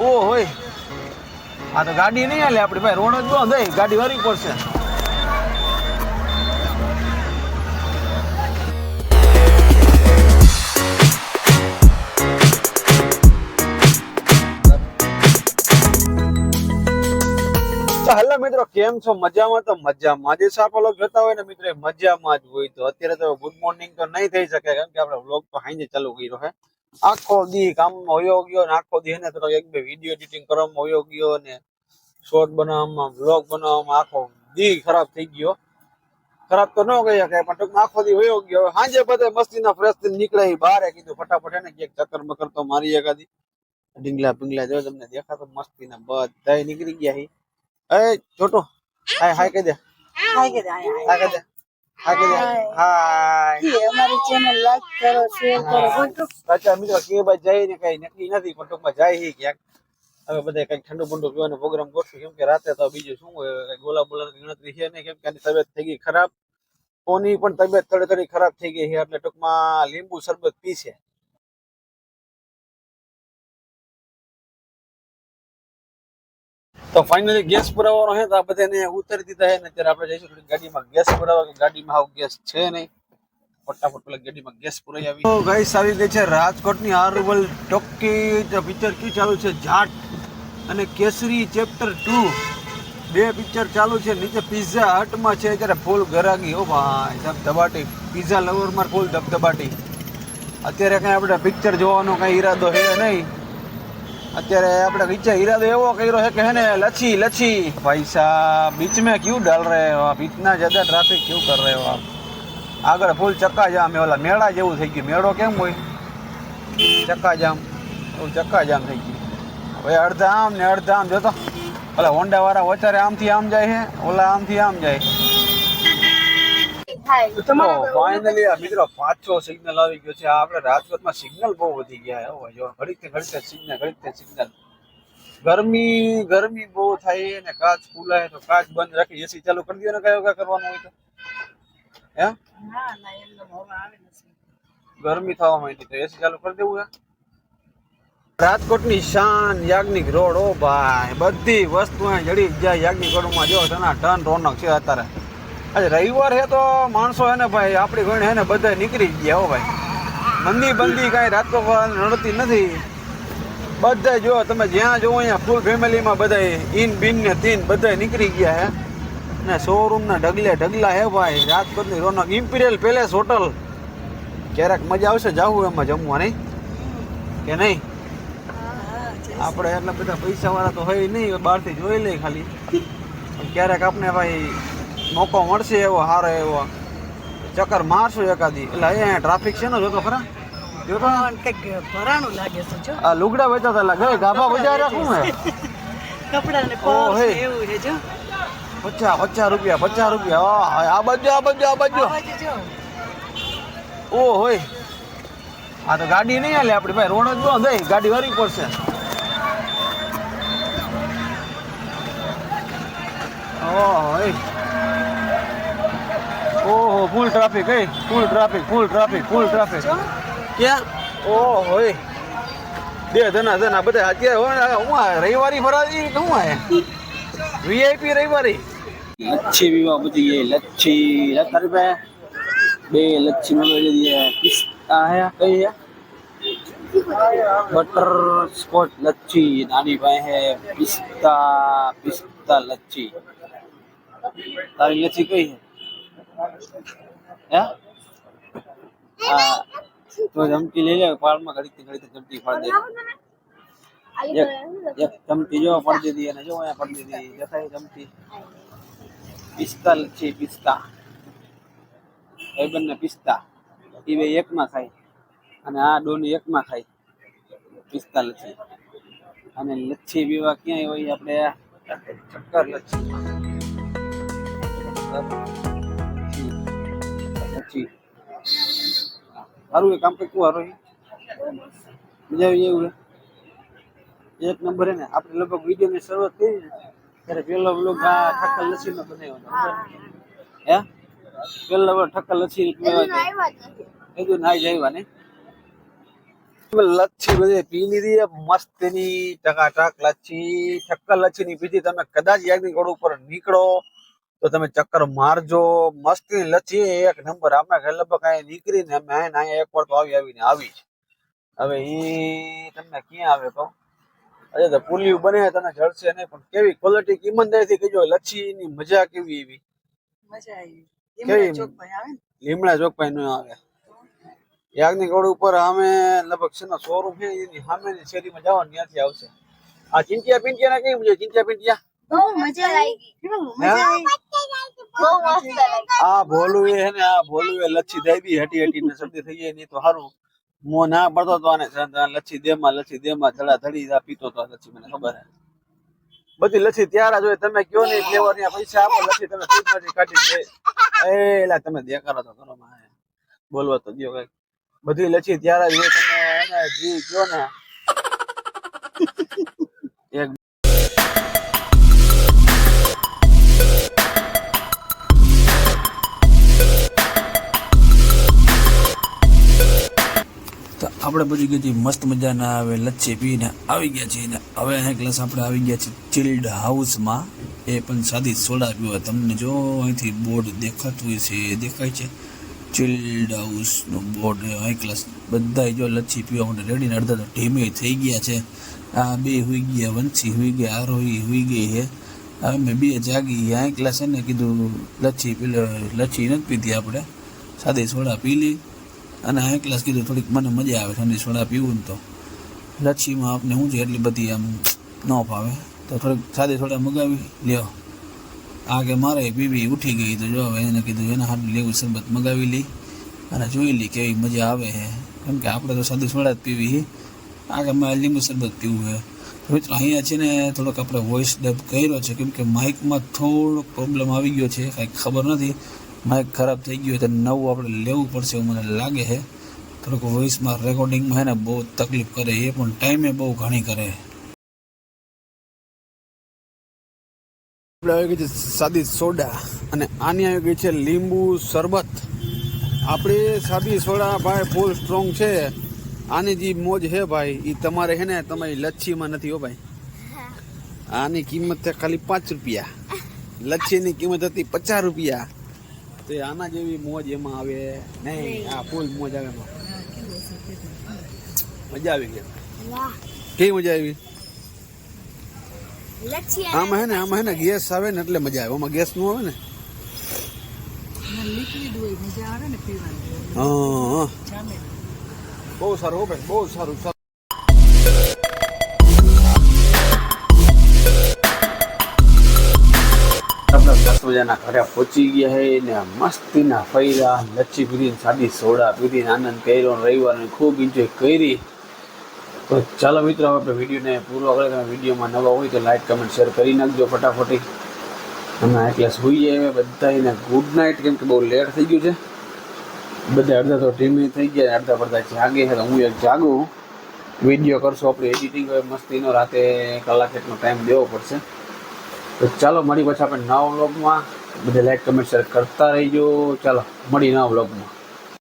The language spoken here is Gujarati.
ઓ હોય. આ તો ગાડી નહીં હાલે આપણી ભાઈ રોડ જ બંધ હોય ગાડી વારી પડશે. હેલો મિત્રો, કેમ છો? મજામાં તો મજામાં. જે સાપો જોતા હોય ને મિત્રો મજામાં જ હોય તો અત્યારે તો ગુડ મોર્નિંગ તો નહીં થઈ શકે, કેમ કે આપણે વ્લોગ તો હાઈને ચાલુ કર્યો છે આખો દી કામમાં હોયો ગયો ને આખો દી એને થોડો એક બે વીડિયો એડિટિંગ કરવામાં હોયો ગયો ને શોર્ટ બનાવવામાં વ્લોગ બનાવવામાં આખો દી ખરાબ થઈ ગયો. ખરાબ તો ન કહી શકાય પણ ટૂંકમાં આખો દી વયો ગયો. સાંજે બધે મસ્તીના ફ્રેશથી નીકળે બહાર. કીધું ફટાફટ એને ક્યાંક ચક્કર બકર તો મારી એકાદી ડીંગલા પીંગલા જો તમને દેખાતો મસ્તીના બધા નીકળી ગયા હી એ છોટો હાય હાય કહી દે. હાય કહી દે હાય કહી દે. અમારી ચેનલ લાઈક કરો શેર કરો. બોલ મિત્રો કે જાય ને કઈ નક્કી નથી પણ ટૂંકમાં જાય હી ક્યાંક. હવે બધા કંઈક ઠંડુ બંડુ પીવાનો પ્રોગ્રામ કરશું. કેમ કે રાતે તો બીજું શું હોય ગોલા બોલાની ગણતરી છે ને કેમ કે આની તબિયત થઈ ગઈ ખરાબ. કોની પણ તબિયત થોડી થોડી ખરાબ થઈ ગઈ છે એટલે ટૂંકમાં લીંબુ શરબત પીશે. તો ફાઇનલી ગેસ પુરાવાનો છે, તો આ બધાને ઉતારી દીધા છે, ને ત્યારે આપણે જઈશું થોડી ગાડીમાં ગેસ પુરાવા કે ગાડીમાં આવું ગેસ છે નહીં. ફટાફટ પેલા ગાડીમાં ગેસ પુરાઈ આવી. તો ગાઈસ આવી ગઈ છે રાજકોટની આરવલ ટોકી પિક્ચર કયું ચાલુ છે? જાટ અને કેસરી ચેપ્ટર ટુ બે પિક્ચર ચાલુ છે, નીચે પિઝા હટમાં છે, અત્યારે ફૂલ ગરાગી ઓ ભાઈ, ધબધબાટી. પિઝા લવરમાં ફૂલ ધબધબાટી. અત્યારે કઈ આપણે પિક્ચર જોવાનો કઈ ઈરાદો છે નહીં. અત્યારે આપણે વિચાર ઈરાદો એવો કર્યો છે કે હેને લચ્છી લચ્છી ભાઈ સાહેબ બીચ મેં ક્યુ ડાલ રહે હો આપ? ઇતના જ્યાદા ટ્રાફિક ક્યુ કર રહે હો આપ? આગળ ફૂલ ચક્કાજામ ઓલા મેળા જેવું થઈ ગયું. મેળો કેમ હોય? ચક્કાજામ. ચક્કાજામ થઈ ગયું. હવે અડધા આમ ને અડધા આમ જોતો ઓલા હોન્ડા વાળા વચારે આમથી આમ જાય છે ઓલા આમથી આમ જાય તો ફાઇનલી આ મિત્રો પાછો સિગ્નલ આવી ગયો છે. આ આપણે રાજકોટમાં સિગ્નલ બહુ વધી ગયા છે હો ભાઈ જો ઘડીક ને ઘડીક સિગ્નલ ઘડીક ને સિગ્નલ ગરમી ગરમી બહુ થાય ને કાચ ખુલાય તો કાચ બંધ રાખી. એસી ચાલુ કરી દો ને કયો કયો કરવાનું હોય તો. હે? ના ના એમનો હવે આવે ગરમી થવા માંડી તો એસી ચાલુ કરી દેવું હે. રાજકોટની શાન યાજ્ઞિક રોડ ઓ ભાઈ. બધી વસ્તુ અહીં જડી જાય યાજ્ઞિક રોડમાં. જો ટના ટન રોનક છે અત્યારે. આજે રવિવાર છે તો માણસો હે ને ભાઈ, આપણી ગણ હે ને બધા નીકળી ગયા હો ભાઈ. મંદી બંદી કાંઈ રાજકોટ નડતી નથી. બધા જો, તમે જ્યાં જોવો અહીંયા ફૂલ ફેમિલીમાં બધા ઇન બિન ને તીન બધા નીકળી ગયા હે. ને શોરૂમના ઢગલે ઢગલા હે ભાઈ રાજકોટની રોનક. ઇમ્પિરિયલ પેલેસ હોટલ ક્યારેક મજા આવશે જાવું એમાં જમવા નહીં કે નહીં? આપણે એટલા બધા પૈસા વાળા તો હોય નહીં બહારથી જોઈ લઈ ખાલી. ક્યારેક આપણે ભાઈ મોકો મળશે એવો સારો એવો. ચક્કર મારશું એકાદી. એટલે અહીંયા ટ્રાફિક છે ને જોતો ખરા. આ લુગડા વેચાતા લાગે. ગાભા બજાર શું હે. કપડા ને પર્સ એવું છે જો. પચાસ પચાસ રૂપિયા પચાસ રૂપિયા. આ આ બાજુ આ બાજુ. આ બાજુ ઓ હોય. આ તો ગાડી નહીં હાલે આપણી ભાઈ રોડ જ બંધ દઈ ગાડી વારી પડશે. ઓહો ફૂલ ટ્રાફિક હે full traffic full traffic full traffic જો ક્યાં ઓહો હોય બે ધના ધના બધા અત્યારે હોય ને હું આ રવિવારી ફરાજી કે હું આ વીઆઈપી રવિવારી લચ્છી પીવા બધી ये लच्छी लत्तर रुपए બે લચ્છી મંગાવી દીધી પિસ્તા હે કઈ હે બટર સ્કોચ લચ્છી નાની ભાઈ હે પિસ્તા પિસ્તા લચ્છી તારી લચ્છી કઈ તો જમતી લઈ લે પાળમાં ઘડીક ઘડીક જમતી ફાળ દે. એક એક ચમચી જો, ફાળ દીધી અને જો, અહીંયા પડી દીધી. જથાય ચમચી પિસ્તા છે પિસ્તા. ભાઈબંધને પિસ્તા. એ બે એકમાં ખાય. અને આ ડોની એકમાં ખાય. પિસ્તા લચ્છી અને લચ્છી પીવા ક્યાંય હોય? આપણે ચક્કર લચ્છી. લચ્છી સારું એ કામ કંઈક સારું મજા આવી એવું એક નંબર ને, આપણે લગભગ વિડીયોની શરૂઆત કરી ને, ત્યારે પેલો બ્લોગ આ ઠક્કર લચ્છીનો બનાવ્યો હે? પેલો ઠક્કર લચ્છી પીવા કીધું નાઈ જાય ને લચ્છી બધે પી લીધી મસ્તીની ટકાટક લચ્છી, ઠક્કર લચ્છી ની પીધી. તમે કદાચ યાદની ઉપર નીકળો. તો તમે ચક્કર મારજો મસ્તી લચ્છી એક નંબર. આપણે લગભગ અહીંયા નીકળીને અમે અહીંયા અહીંયા એક વાર તો આવી આવીને આવી હવે એ તમને ક્યાં આવે તો અરે તો પુલિયું બને તને જળશે નહીં પણ કેવી ક્વોલિટી ઈમાનદારીથી કહેજો લચ્છી ની મજા કેવી એવી? મજા આવી. કેવી? લીમડા ચોકભાઈ ને આવે. યાજ્ઞિક રોડ ઉપર અમે લગભગ છે શોરૂમ છે એની સામેની શેરીમાં જાઓ ને ત્યાંથી આવશે. આ ચિંચિયા પિંટિયા ના કઈ મજા ચિંચિયા પિંચિયા બહુ મજા આવી. મજા આવી. આ ભોલું એ ને આ ભોલું એ લચ્છી દાબી હટી હટી ને શરદી થઈ જાય નહીં તો સારું મો ના પડતો તો આને લચ્છી દેમાં લચ્છી દેમાં ધડા ધડી આ પીતો તો લચ્છી મને ખબર હે. બધી લચ્છી ત્યારે જ હોય તમે કયો નહીં ફ્લેવરની પૈસા આપો લચ્છી તમે ફ્રીજમાંથી કાઢી દે એલા તમે દેખાડો તો કરો માં બોલવા તો દયો કઈ બધી લચ્છી ત્યારે જ હોય તમે એને જી કયો ને. તો આપણે પછી ગયા છીએ મસ્ત મજાના હવે લચ્છી પીને આવી ગયા છીએ ને હવે અહીંયા ક્લાસ આપણે આવી ગયા છીએ ચિલ્ડ હાઉસમાં એ પણ સાદી સોડા પીવા તમને જો અહીંથી બોર્ડ દેખાતું છે દેખાય છે. ચિલ્ડ હાઉસનું બોર્ડ અહીં ક્લાસ બધા જો લચ્છી પીવા માટે રેડી અડધા તો ઢીમે થઈ ગયા છે. આ બે હોઈ ગયા, વંશી હોઈ ગયા આરોહી હોઈ ગઈ છે. હવે મેં બે જાગી અહીં ક્લાસ એને કીધું લચ્છી પી લે લચ્છી નથી પીધી આપણે. સાદી સોડા પી લી. અને આ ક્લાસ કીધું, થોડીક મને મજા આવે, ઠંડી સોડા પીવું ને તો. લચ્છીમાં આપને શું છે એટલી બધી આમ ન ભાવે તો થોડીક સાદી સોડા મગાવી, લ્યો. આ કે મારે પીવી ઉઠી ગઈ, તો જો હવે એને કીધું, એના હાથ લેવું શરબત મગાવી લઈ અને જોઈ લઈ કેવી મજા આવે છે કેમ કે આપણે તો સાદી સોડા જ પીવી છે આ કે મારે લીંબુ શરબત પીવું છે મિત્રો, અહીંયા છે ને થોડોક આપણે વોઇસ ડબ કર્યો છે, કેમ કે માઇકમાં થોડોક પ્રોબ્લેમ આવી ગયો છે, કાંઈ ખબર નથી. માઇક ખરાબ થઈ ગયું હોય તો નવું આપણે લેવું પડશે એવું મને લાગે છે. થોડુંક વોઇસમાં રેકોર્ડિંગમાં હે ને બહુ તકલીફ કરે એ પણ ટાઈમે બહુ ઘણી કરે આપણે આવી ગઈ છે સાદી સોડા અને આની આવી ગઈ છે લીંબુ શરબત. આપણે સાદી સોડા ભાઈ ફૂલ સ્ટ્રોંગ છે. આની જે મોજ છે ભાઈ એ તમારે છે ને તમારી લચ્છીમાં નથી હો ભાઈ. આની કિંમત છે ખાલી પાંચ રૂપિયા. લચ્છીની કિંમત હતી પચાસ રૂપિયા. તો આના જેવી મોજ એમાં આવે? નહીં આ ફૂલ મોજ આવે મજા આવી ગઈ. કેવી મજા આવી? આમાં હે ને આમાં હે ને ગેસ આવે ને એટલે મજા આવે. આમાં ગેસનું આવે ને? બહુ સારું હો ભાઈ બહુ સારું. દસ ઘરે પહોંચી ગયા હે ને મસ્તીના ફૈરા, લચ્છી પીધી સાદી સોડા પીધી આનંદ કર્યો રવિવારને ખૂબ એન્જોય કરી. તો ચાલો મિત્રો આપણે વિડીયોને પૂરો કરે તમે વિડીયોમાં નવા હોય તો લાઈક કમેન્ટ શેર કરી નાખજો ફટાફટી. અમે એટલે સુઈએ બધાને ગુડ નાઇટ કેમ કે બહુ લેટ થઈ ગયું છે. બધા અડધા તો ટીમે થઈ ગયા. અડધા પડધા જાગે છે તો હું એક જાગું. વીડિયો કરશો, આપણે એડિટિંગ હોય મસ્તીનો રાતે કલાક એટલો ટાઈમ દેવો પડશે. તો ચાલો મળી પછી આપણે નવા વ્લોગમાં બધા લાઈક કમેન્ટ શેર કરતા રહીજો. ચાલો, મળી નવા વ્લોગમાં